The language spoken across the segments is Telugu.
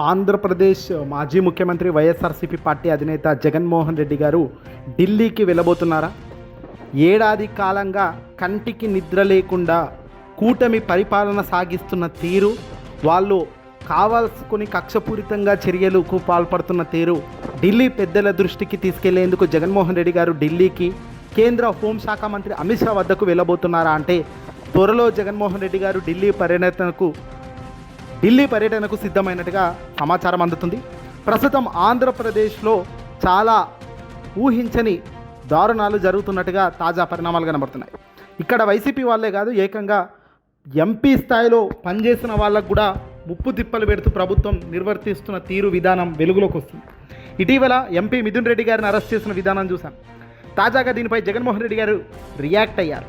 ఆంధ్రప్రదేశ్ మాజీ ముఖ్యమంత్రి వైఎస్ఆర్సీపీ పార్టీ అధినేత జగన్మోహన్ రెడ్డి గారు ఢిల్లీకి వెళ్ళబోతున్నారా? ఏడాది కాలంగా కంటికి నిద్ర లేకుండా కూటమి పరిపాలన సాగిస్తున్న తీరు వాళ్ళు కావాల్సుకుని కక్షపూరితంగా చర్యలకు పాల్పడుతున్న తీరు ఢిల్లీ పెద్దల దృష్టికి తీసుకెళ్ళేందుకు జగన్మోహన్ రెడ్డి గారు ఢిల్లీకి కేంద్ర హోంశాఖ మంత్రి అమిత్ షా వద్దకు వెళ్ళబోతున్నారా అంటే త్వరలో జగన్మోహన్ రెడ్డి గారు ఢిల్లీ పర్యటనకు ఢిల్లీ పర్యటనకు సిద్ధమైనట్టుగా సమాచారం అందుతుంది. ప్రస్తుతం ఆంధ్రప్రదేశ్లో చాలా ఊహించని దారుణాలు జరుగుతున్నట్టుగా తాజా పరిణామాలు కనబడుతున్నాయి. ఇక్కడ వైసీపీ వాళ్ళే కాదు ఏకంగా ఎంపీ స్థాయిలో పనిచేసిన వాళ్ళకు కూడా ముప్పు తిప్పలు పెడుతూ ప్రభుత్వం నిర్వర్తిస్తున్న తీరు విధానం వెలుగులోకి వస్తుంది. ఇటీవల ఎంపీ మిథున్ రెడ్డి గారిని అరెస్ట్ చేసిన విధానం చూశాం. తాజాగా దీనిపై జగన్మోహన్ రెడ్డి గారు రియాక్ట్ అయ్యారు.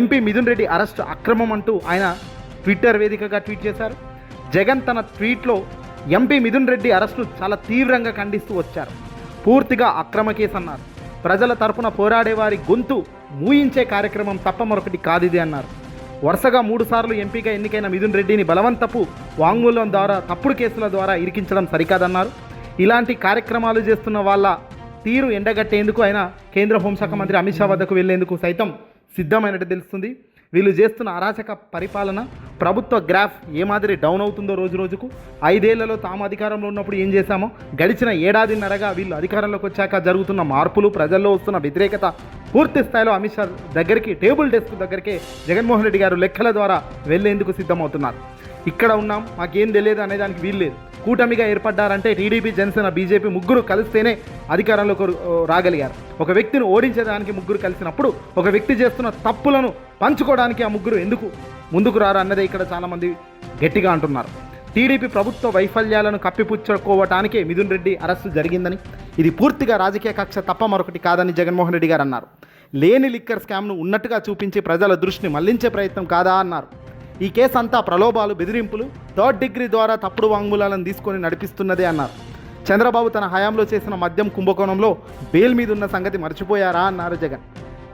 ఎంపీ మిథున్ రెడ్డి అరెస్ట్ అక్రమం అంటూ ఆయన ట్విట్టర్ వేదికగా ట్వీట్ చేశారు. జగన్ తన ట్వీట్లో ఎంపీ మిథున్ రెడ్డి అరెస్టు చాలా తీవ్రంగా ఖండిస్తూ వచ్చారు. పూర్తిగా అక్రమ కేసు అన్నారు ప్రజల తరపున పోరాడే వారి గొంతు మూయించే కార్యక్రమం తప్ప మరొకటి కాదిది అన్నారు. వరుసగా మూడుసార్లు ఎంపీగా ఎన్నికైన మిథున్ రెడ్డిని బలవంతపు వాంగ్మూలం ద్వారా తప్పుడు కేసుల ద్వారా ఇరికించడం సరికాదన్నారు. ఇలాంటి కార్యక్రమాలు చేస్తున్న వాళ్ళ తీరు ఎండగట్టేందుకు ఆయన కేంద్ర హోంశాఖ మంత్రి అమిత్ షా వద్దకు వెళ్ళేందుకు సైతం సిద్ధమైనట్టు తెలుస్తుంది. వీళ్ళు చేస్తున్న అరాచక పరిపాలన ప్రభుత్వ గ్రాఫ్ ఏ మాదిరి డౌన్ అవుతుందో రోజు రోజుకు? ఐదేళ్ళలో తాము అధికారంలో ఉన్నప్పుడు ఏం చేశామో? గడిచిన ఏడాదిన్నరగా వీళ్ళు అధికారంలోకి వచ్చాక జరుగుతున్న మార్పులు ప్రజల్లో వస్తున్న వ్యతిరేకత పూర్తి స్థాయిలో అమిత్ షా దగ్గరికి టేబుల్ డెస్క్ దగ్గరికే జగన్మోహన్ రెడ్డి గారు లెక్కల ద్వారా వెళ్ళేందుకు సిద్ధమవుతున్నారు. ఇక్కడ ఉన్నాం మాకేం తెలియదు అనే దానికి వీల్లేదు కూటమిగా ఏర్పడ్డారంటే టీడీపీ జనసేన బీజేపీ ముగ్గురు కలిస్తేనే అధికారంలోకి రాగలిగారు. ఒక వ్యక్తిని ఓడించేదానికి ముగ్గురు కలిసినప్పుడు ఒక వ్యక్తి చేస్తున్న తప్పులను పంచుకోవడానికి ఆ ముగ్గురు ఎందుకు ముందుకు రారు అన్నదే ఇక్కడ చాలామంది గట్టిగా అంటున్నారు. టీడీపీ ప్రభుత్వ వైఫల్యాలను కప్పిపుచ్చుకోవటానికే మిథున్ రెడ్డి అరెస్టు జరిగిందని ఇది పూర్తిగా రాజకీయ కక్ష తప్ప మరొకటి కాదని జగన్మోహన్ రెడ్డి గారు అన్నారు. లేని లిక్కర్ స్కామ్ను ఉన్నట్టుగా చూపించి ప్రజల దృష్టిని మళ్ళించే ప్రయత్నం కాదా అన్నారు. ఈ కేసు అంతా ప్రలోభాలు బెదిరింపులు థర్డ్ డిగ్రీ ద్వారా తప్పుడు వాంగ్మూలాలను తీసుకొని నడిపిస్తున్నదే అన్నారు. చంద్రబాబు తన హయాంలో చేసిన మద్యం కుంభకోణంలో బెయిల్ మీద ఉన్న సంగతి మర్చిపోయారా అన్నారు జగన్.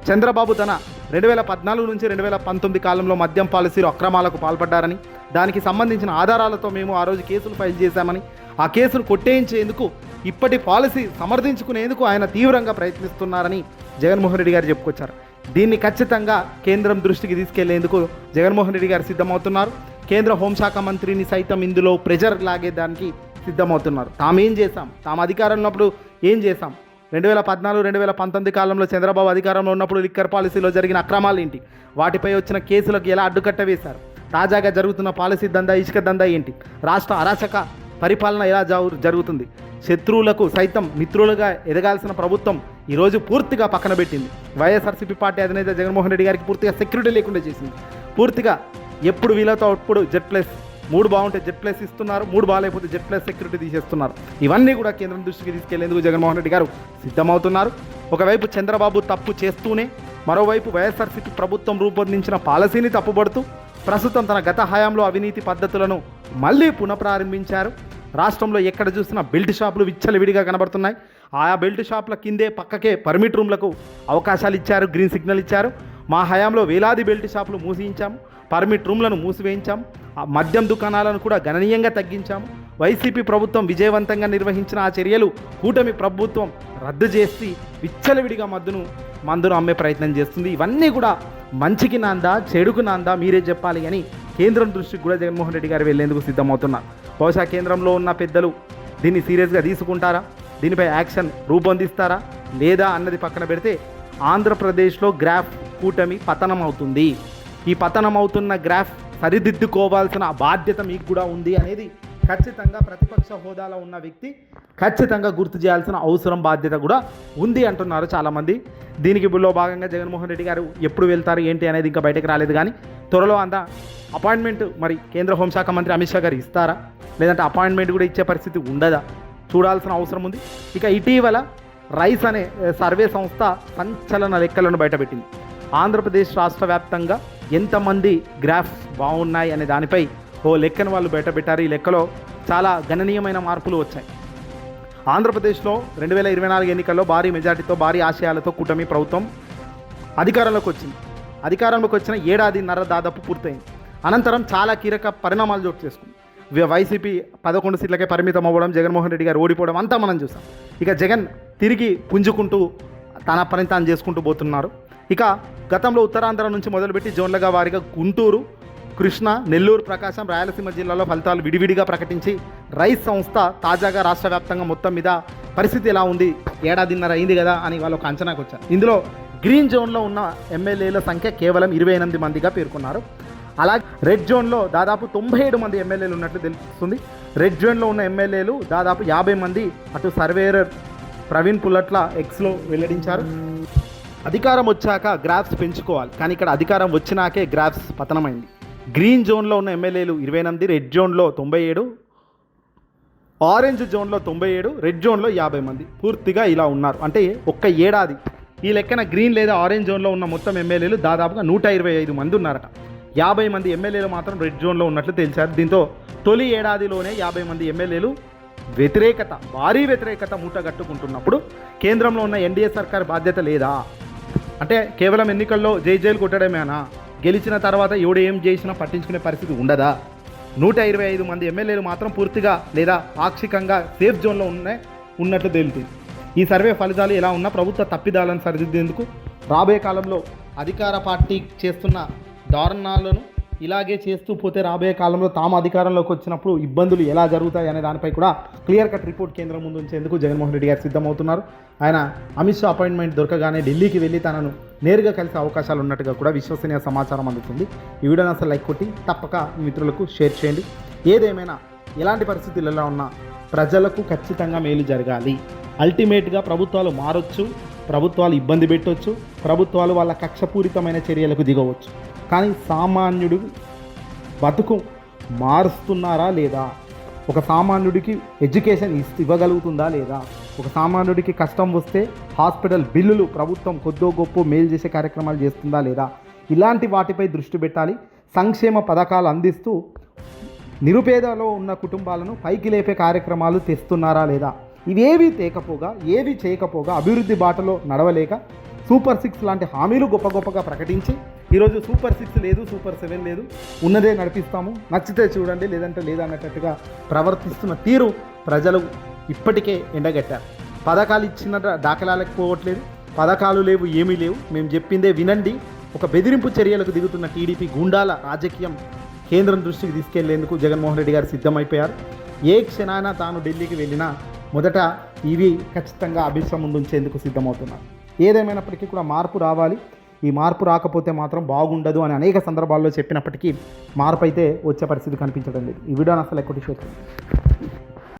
చంద్రబాబు తన రెండు వేల పద్నాలుగు నుంచి రెండు వేల పంతొమ్మిది కాలంలో మద్యం పాలసీలు అక్రమాలకు పాల్పడ్డారని దానికి సంబంధించిన ఆధారాలతో మేము ఆ రోజు కేసులు ఫైల్ చేశామని ఆ కేసును కొట్టేయించేందుకు ఇప్పటి పాలసీ సమర్థించుకునేందుకు ఆయన తీవ్రంగా ప్రయత్నిస్తున్నారని జగన్మోహన్ రెడ్డి గారు చెప్పుకొచ్చారు. దీన్ని ఖచ్చితంగా కేంద్రం దృష్టికి తీసుకెళ్ళేందుకు జగన్మోహన్ రెడ్డి గారు సిద్ధమవుతున్నారు. కేంద్ర హోంశాఖ మంత్రిని సైతం ఇందులో ప్రెజర్ లాగేదానికి సిద్ధమవుతున్నారు. తామేం చేశాం? తాము అధికారంలో ఉన్నప్పుడు ఏం చేశాం? రెండు వేల పద్నాలుగు రెండు వేల పంతొమ్మిది కాలంలో చంద్రబాబు అధికారంలో ఉన్నప్పుడు లిక్కర్ పాలసీలో జరిగిన అక్రమాలు ఏంటి? వాటిపై వచ్చిన కేసులకు ఎలా అడ్డుకట్ట వేశారు? తాజాగా జరుగుతున్న పాలసీ దందా ఇసుక దందా ఏంటి? రాష్ట్ర అరాచక పరిపాలన ఎలా జరుగుతుంది? శత్రువులకు సైతం మిత్రులుగా ఎదగాల్సిన ప్రభుత్వం ఈరోజు పూర్తిగా పక్కన పెట్టింది. వైఎస్ఆర్సీపీ పార్టీ అధినేత జగన్మోహన్ రెడ్డి గారికి పూర్తిగా సెక్యూరిటీ లేకుండా చేసింది. పూర్తిగా ఎప్పుడు వీలతో అప్పుడు జెడ్ ప్లస్ మూడు బాగుంటే జెడ్ ప్లస్ ఇస్తున్నారు మూడు బాగాలేకపోతే జెడ్ ప్లస్ సెక్యూరిటీ తీసేస్తున్నారు. ఇవన్నీ కూడా కేంద్రం దృష్టికి తీసుకెళ్ళేందుకు జగన్మోహన్ రెడ్డి గారు సిద్ధమవుతున్నారు. ఒకవైపు చంద్రబాబు తప్పు చేస్తూనే మరోవైపు వైఎస్ఆర్సీపీ ప్రభుత్వం రూపొందించిన పాలసీని తప్పుపడుతూ ప్రస్తుతం తన గత హయాంలో అవినీతి పద్ధతులను మళ్ళీ పునఃప్రారంభించారు. రాష్ట్రంలో ఎక్కడ చూసినా బిల్డ్ షాపులు విచ్చలవిడిగా కనబడుతున్నాయి. ఆయా బెల్ట్ షాప్ల కిందే పక్కకే పర్మిట్ రూమ్లకు అవకాశాలు ఇచ్చారు గ్రీన్ సిగ్నల్ ఇచ్చారు. మా హయాంలో వేలాది బెల్ట్ షాపులు మూసించాం పర్మిట్ రూమ్లను మూసివేయించాం మద్యం దుకాణాలను కూడా గణనీయంగా తగ్గించాము వైసీపీ ప్రభుత్వం విజయవంతంగా నిర్వహించిన ఆ చర్యలు కూటమి ప్రభుత్వం రద్దు చేసి విచ్చలవిడిగా మద్దును మందును అమ్మే ప్రయత్నం చేస్తుంది. ఇవన్నీ కూడా మంచికి నాందా చెడుకు నాందా మీరే చెప్పాలి అని కేంద్రం దృష్టికి కూడా జగన్మోహన్ రెడ్డి గారు వెళ్ళేందుకు సిద్ధమవుతున్నారు. బహుశా కేంద్రంలో ఉన్న పెద్దలు దీన్ని సీరియస్గా తీసుకుంటారా? దీనిపై యాక్షన్ రూపొందిస్తారా లేదా అన్నది పక్కన పెడితే ఆంధ్రప్రదేశ్లో గ్రాఫ్ కూటమి పతనం అవుతుంది ఈ పతనం అవుతున్న గ్రాఫ్ సరిదిద్దుకోవాల్సిన బాధ్యత మీకు కూడా ఉంది అనేది ఖచ్చితంగా ప్రతిపక్ష హోదాలో ఉన్న వ్యక్తి ఖచ్చితంగా గుర్తు చేయాల్సిన అవసరం బాధ్యత కూడా ఉంది అంటున్నారు చాలామంది. దీనికి లో భాగంగా జగన్మోహన్ రెడ్డి గారు ఎప్పుడు వెళ్తారు ఏంటి అనేది ఇంకా బయటకు రాలేదు కానీ త్వరలో అంత అపాయింట్మెంట్ మరి కేంద్ర హోంశాఖ మంత్రి అమిత్ షా గారు ఇస్తారా? లేదంటే అపాయింట్మెంట్ కూడా ఇచ్చే పరిస్థితి ఉండదా? చూడాల్సిన అవసరం ఉంది. ఇక ఇటీవల రైస్ అనే సర్వే సంస్థ సంచలన లెక్కలను బయటపెట్టింది. ఆంధ్రప్రదేశ్ రాష్ట్ర వ్యాప్తంగా ఎంతమంది గ్రాఫ్స్ బాగున్నాయి అనే దానిపై ఓ లెక్కను వాళ్ళు బయటపెట్టారు. ఈ లెక్కలో చాలా గణనీయమైన మార్పులు వచ్చాయి. ఆంధ్రప్రదేశ్లో రెండు వేల ఇరవై నాలుగు ఎన్నికల్లో భారీ మెజార్టీతో భారీ ఆశయాలతో కూటమి ప్రభుత్వం అధికారంలోకి వచ్చింది. అధికారంలోకి వచ్చిన ఏడాదిన్నర దాదాపు పూర్తయింది. అనంతరం చాలా కీలక పరిణామాలు చోటు చేసుకుంది వైసీపీ పదకొండు సీట్లకే పరిమితం అవ్వడం జగన్మోహన్ రెడ్డి గారు ఓడిపోవడం అంతా మనం చూసాం. ఇక జగన్ తిరిగి పుంజుకుంటూ తన పని తాను చేసుకుంటూ పోతున్నారు. ఇక గతంలో ఉత్తరాంధ్ర నుంచి మొదలుపెట్టి జోన్లుగా వారిగా గుంటూరు కృష్ణ నెల్లూరు ప్రకాశం రాయలసీమ జిల్లాలో ఫలితాలు విడివిడిగా ప్రకటించి రైస్ సంస్థ తాజాగా రాష్ట్ర వ్యాప్తంగా మొత్తం మీద పరిస్థితి ఎలా ఉంది? ఏడాదిన్నర అయింది కదా అని వాళ్ళు ఒక అంచనాకు వచ్చారు. ఇందులో గ్రీన్ జోన్లో ఉన్న ఎమ్మెల్యేల సంఖ్య కేవలం ఇరవై ఎనిమిది మందిగా పేర్కొన్నారు. అలా రెడ్ జోన్లో దాదాపు తొంభై ఏడు మంది ఎమ్మెల్యేలు ఉన్నట్లు తెలుస్తుంది. రెడ్ జోన్లో ఉన్న ఎమ్మెల్యేలు దాదాపు యాభై మంది అటు సర్వేయర్ ప్రవీణ్ పుల్లట్ల ఎక్స్లో వెల్లడించారు. అధికారం వచ్చాక గ్రాఫ్స్ పెంచుకోవాలి. కానీ ఇక్కడ అధికారం వచ్చినాకే గ్రాఫ్స్ పతనమైంది. గ్రీన్ జోన్లో ఉన్న ఎమ్మెల్యేలు ఇరవై ఎనిమిది రెడ్ జోన్లో తొంభై ఏడు ఆరెంజ్ జోన్లో తొంభై ఏడు రెడ్ జోన్లో యాభై మంది. పూర్తిగా ఇలా ఉన్నారు. అంటే ఒక్క ఏడాది. ఈ లెక్కన గ్రీన్ లేదా ఆరెంజ్ జోన్లో ఉన్న మొత్తం ఎమ్మెల్యేలు దాదాపుగా నూట ఇరవై ఐదు మంది ఉన్నారట. యాభై మంది ఎమ్మెల్యేలు మాత్రం రెడ్ జోన్లో ఉన్నట్లు తెలిసారు దీంతో తొలి ఏడాదిలోనే యాభై మంది ఎమ్మెల్యేలు వ్యతిరేకత భారీ వ్యతిరేకత మూటగట్టుకుంటున్నప్పుడు కేంద్రంలో ఉన్న ఎన్డీఏ సర్కార్ బాధ్యత లేదా? అంటే కేవలం ఎన్నికల్లో జై జైలు కొట్టడమేనా? గెలిచిన తర్వాత ఎవడు ఏం చేసినా పట్టించుకునే పరిస్థితి ఉండదా? నూట ఇరవై ఐదు మంది ఎమ్మెల్యేలు మాత్రం పూర్తిగా లేదా పాక్షికంగా సేఫ్ జోన్లో ఉన్న ఉన్నట్లు తేలుతుంది. ఈ సర్వే ఫలితాలు ఎలా ఉన్నా ప్రభుత్వ తప్పిదాలను సరిదిద్దేందుకు రాబోయే కాలంలో అధికార పార్టీ చేస్తున్న దారుణాలను ఇలాగే చేస్తూ పోతే రాబోయే కాలంలో తాము అధికారంలోకి వచ్చినప్పుడు ఇబ్బందులు ఎలా జరుగుతాయి అనే దానిపై కూడా క్లియర్ కట్ రిపోర్ట్ కేంద్రం ముందు ఉంచేందుకు జగన్మోహన్ రెడ్డి గారు సిద్ధమవుతున్నారు. ఆయన అమిత్ షా అపాయింట్మెంట్ దొరకగానే ఢిల్లీకి వెళ్ళి తనను నేరుగా కలిసే అవకాశాలు ఉన్నట్టుగా కూడా విశ్వసనీయ సమాచారం అందుతుంది. ఈ వీడియోని అసలు లైక్ కొట్టి తప్పక మిత్రులకు షేర్ చేయండి. ఏదేమైనా ఎలాంటి పరిస్థితులలో ఉన్నా ప్రజలకు ఖచ్చితంగా మేలు జరగాలి. అల్టిమేట్గా ప్రభుత్వాలు మారొచ్చు ప్రభుత్వాలు ఇబ్బంది పెట్టవచ్చు ప్రభుత్వాలు వాళ్ళ కక్షపూరితమైన చర్యలకు దిగవచ్చు. కానీ సామాన్యుడు బతుకు మారుస్తున్నారా లేదా? ఒక సామాన్యుడికి ఎడ్యుకేషన్ ఇస్ ఇవ్వగలుగుతుందా లేదా? ఒక సామాన్యుడికి కష్టం వస్తే హాస్పిటల్ బిల్లులు ప్రభుత్వం కొద్దో గొప్ప మేలు చేసే కార్యక్రమాలు చేస్తుందా లేదా? ఇలాంటి వాటిపై దృష్టి పెట్టాలి. సంక్షేమ పథకాలు అందిస్తూ నిరుపేదలో ఉన్న కుటుంబాలను పైకి లేపే కార్యక్రమాలు తెస్తున్నారా లేదా? ఇవేవి తేకపోగా ఏవి చేయకపోగా అభివృద్ధి బాటలో నడవలేక సూపర్ సిక్స్ లాంటి హామీలు గొప్ప గొప్పగా ప్రకటించి ఈరోజు సూపర్ సిక్స్ లేదు సూపర్ సెవెన్ లేదు. ఉన్నదే నడిపిస్తాము. నచ్చితే చూడండి లేదంటే లేదన్నట్టుగా ప్రవర్తిస్తున్న తీరు ప్రజలు ఇప్పటికే ఎండగట్టారు. పథకాలు ఇచ్చిన దాఖలాలకు పోవట్లేదు. పథకాలు లేవు ఏమీ లేవు. మేము చెప్పిందే వినండి. ఒక బెదిరింపు చర్యలకు దిగుతున్న టీడీపీ గుండాల రాజకీయం కేంద్రం దృష్టికి తీసుకెళ్ళేందుకు జగన్మోహన్ రెడ్డి గారు సిద్ధమైపోయారు. ఏ క్షణాన తాను ఢిల్లీకి వెళ్ళినా మొదట ఇవి ఖచ్చితంగా అభిష్టం ఉంచేందుకు సిద్ధమవుతున్నారు. ఏదేమైనప్పటికీ కూడా మార్పు రావాలి. ఈ మార్పు రాకపోతే మాత్రం బాగుండదు అని అనేక సందర్భాల్లో చెప్పినప్పటికీ మార్పు అయితే వచ్చే పరిస్థితి కనిపించడం లేదు. ఈ వీడియో అసలు ఎక్కువ షేర్